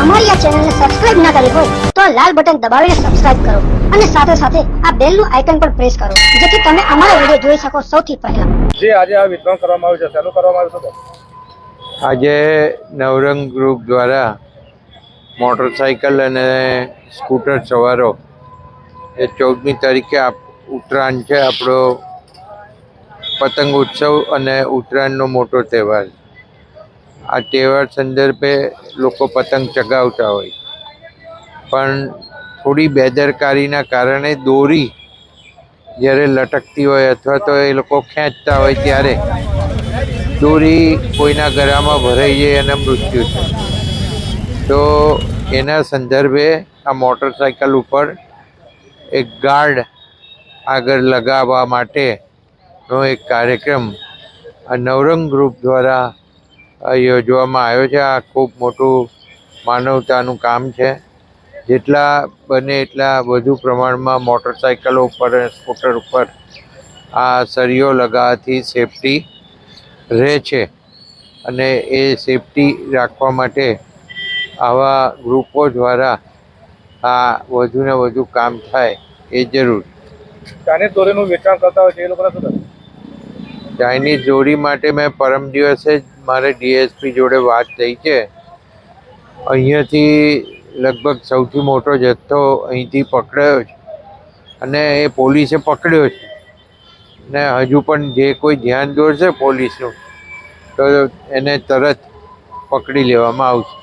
અમારી આ ચેનલને સબસ્ક્રાઇબ ના કરી હોય તો આ લાલ બટન દબાવીને સબસ્ક્રાઇબ કરો અને સાથે સાથે આ બેલનું આઇકન પણ પ્રેસ કરો જેથી તમે અમારા વીડિયો જોઈ શકો સૌથી પહેલા. જે આજે આ વિતરણ કરવામાં આવ્યું છે શેનું કરવામાં આવ્યું છે? આજે નવરંગ ગ્રુપ દ્વારા મોટરસાઇકલ અને સ્કૂટર સવારો એ ચૌદમી તારીખે આપ ઉત્તરાયણ છે આપણો પતંગ ઉત્સવ અને ઉત્તરાયણનો મોટો તહેવાર આ તહેવાર સંદર્ભે લોકો પતંગ ચગાવતા હોય. પણ થોડી બેદરકારીના કારણે દોરી જ્યારે લટકતી હોય અથવા તો એ લોકો ખેંચતા હોય ત્યારે દોરી કોઈના ગળામાં ભરાઈ જાય અને મૃત્યુ થાય. તો એના સંદર્ભે આ મોટરસાયકલ ઉપર એક ગાર્ડ આગળ લગાવવા માટેનો એક કાર્યક્રમ આ નવરંગ ગ્રુપ દ્વારા યોજવામાં આવ્યો છે. આ ખૂબ મોટું માનવતાનું કામ છે. જેટલા બને એટલા વધુ પ્રમાણમાં મોટરસાયકલો ઉપર સ્કૂટર ઉપર આ સળીઓ લગાવવાથી સેફટી રહે છે અને એ સેફટી રાખવા માટે આવા ગ્રુપો દ્વારા આ વધુને વધુ કામ થાય એ જરૂર. ચાઇનીઝ દોરીનું વેચાણ કરતા હોય છે એ લોકોને શું ચાઇનીઝ જોડી માટે મેં પરમ દિવસે જ મારે ડીએસપી જોડે વાત થઈ છે. અહીંયાથી લગભગ સૌથી મોટો જથ્થો અહીંથી પકડાયો છે અને એ પોલીસે પકડ્યો છે. ને હજુ પણ જે કોઈ ધ્યાન દોરશે પોલીસનું, તો એને તરત પકડી લેવામાં આવશે.